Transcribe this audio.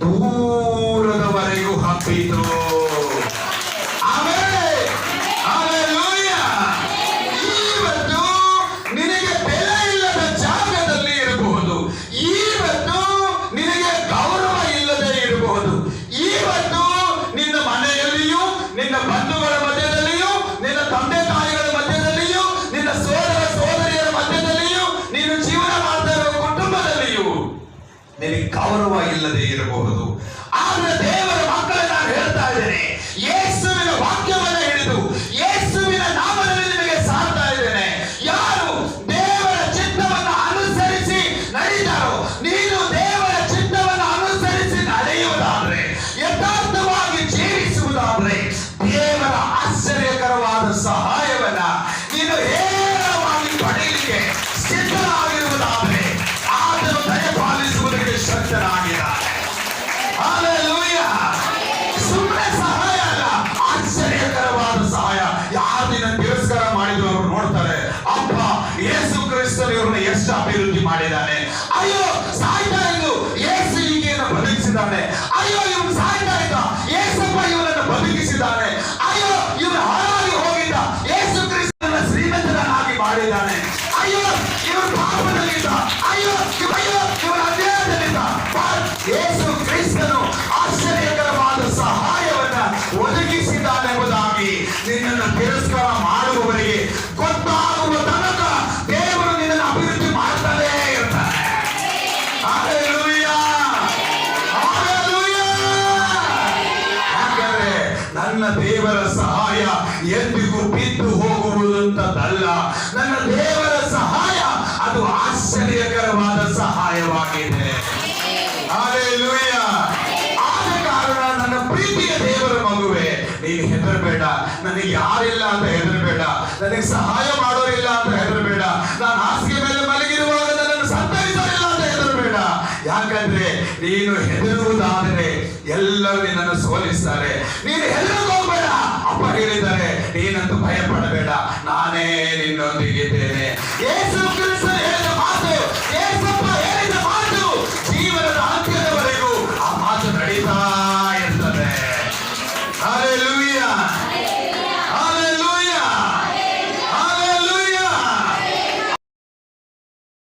どうらが悪いごハッピーと。ಗೌರವ ಇಲ್ಲದೆ ಇರಬಹುದು. ಆದ್ರೆ ದೇವರ ಮಕ್ಕಳೇ ನಾನು ಹೇಳ್ತಾ ಇದ್ದೇನೆ, ಯೇಸುವಿನ ವಾಕ್ಯವನ್ನ ಹಿಡಿದು, ಯೇಸುವಿನ ನಾಮದಲ್ಲಿ ನಿಮಗೆ ಸಾರ್ತಾ ಇದ್ದೇನೆ. ಯಾರು ದೇವರ ಚಿತ್ತವನ್ನು ಅನುಸರಿಸಿ ನಡೀತಾರೋ ನೀನು ಯೇಸು ಕ್ರಿಸ್ತನು ಇವ್ರನ್ನ ಎಷ್ಟು ಅಭಿವೃದ್ಧಿ ಮಾಡಿದ್ದಾನೆ? ಅಯ್ಯೋ, ಸಾಯ್ತಾ ಎಂದು ಏಸು ಈಗೇನು ಬದುಕಿಸಿದ್ದಾನೆ. ಅಯ್ಯೋ ಇವನು ಸಾಯ್ತಾ ಇದ್ದ ಏಸಪ್ಪ ಇವನನ್ನು ಬದುಕಿಸಿದ್ದಾನೆ. ಅಯ್ಯೋ ಇವನು ಹಾಳಾಗಿ ಹೋಗಿದ್ದ ಏಸು ಕ್ರಿಸ್ತನ ಶ್ರೀಮಂತನಾಗಿ ಮಾಡಿದ್ದಾನೆ. ಅಯ್ಯೋ ಇವನು ಪಾಪದಲ್ಲಿದ್ದ. ಅಯ್ಯೋ ಅಯ್ಯೋ ಇವನ ಅಧ್ಯಯನದಲ್ಲಿದ್ದ ಏಸು ಕ್ರಿಸ್ತನು ಆಶ್ಚರ್ಯಕರವಾದ ಸಹಾಯವನ್ನ ಒದಗಿಸಿದ್ದಾನೆಂಬುದಾಗಿ ನಿನ್ನನ್ನು ತಿರಸ್ಕಾರ ಮಾಡುವವರಿಗೆ ಗೊತ್ತಾಗುವ ನನ್ನ ದೇವರ ಸಹಾಯ ಎಂದಿಗೂ ಬಿದ್ದು ಹೋಗುವುದಂತದಲ್ಲ. ನನ್ನ ದೇವರ ಸಹಾಯ ಅದು ಆಶ್ಚರ್ಯಕರವಾದ ಸಹಾಯವಾಗಿದೆ. ಕಾರಣ ನನ್ನ ಪ್ರೀತಿಯ ದೇವರ ಮಗುವೆ, ನೀನು ಹೆದರಬೇಡ. ನನಗೆ ಯಾರಿಲ್ಲ ಅಂತ ಹೆದರಬೇಡ. ನನಗೆ ಸಹಾಯ ಮಾಡೋರಿಲ್ಲ ಅಂತ ಹೆದರಬೇಡ. ನಾನು ಹಾಸಿಗೆ ಮೇಲೆ ಮಲಗಿರುವಾಗ ನನ್ನನ್ನು ಸಂತೈಸಲಿಲ್ಲ ಅಂತ ಹೆದರಬೇಡ. ಯಾಕಂದ್ರೆ ನೀನು ಹೆದರುವುದಾದರೆ ಎಲ್ಲರೂ ನಿನ್ನನ್ನು ಸೋಲಿಸ್ತಾರೆ. ನೀನು ಅಪ್ಪ ಹೇಳಿದ್ದಾರೆ ನೀನಂತೂ ಭಯ ಪಡಬೇಡ. ನಾನೇ ನಿನ್ನೊಂದಿಗಿದ್ದೇನೆ. ಯೇಸು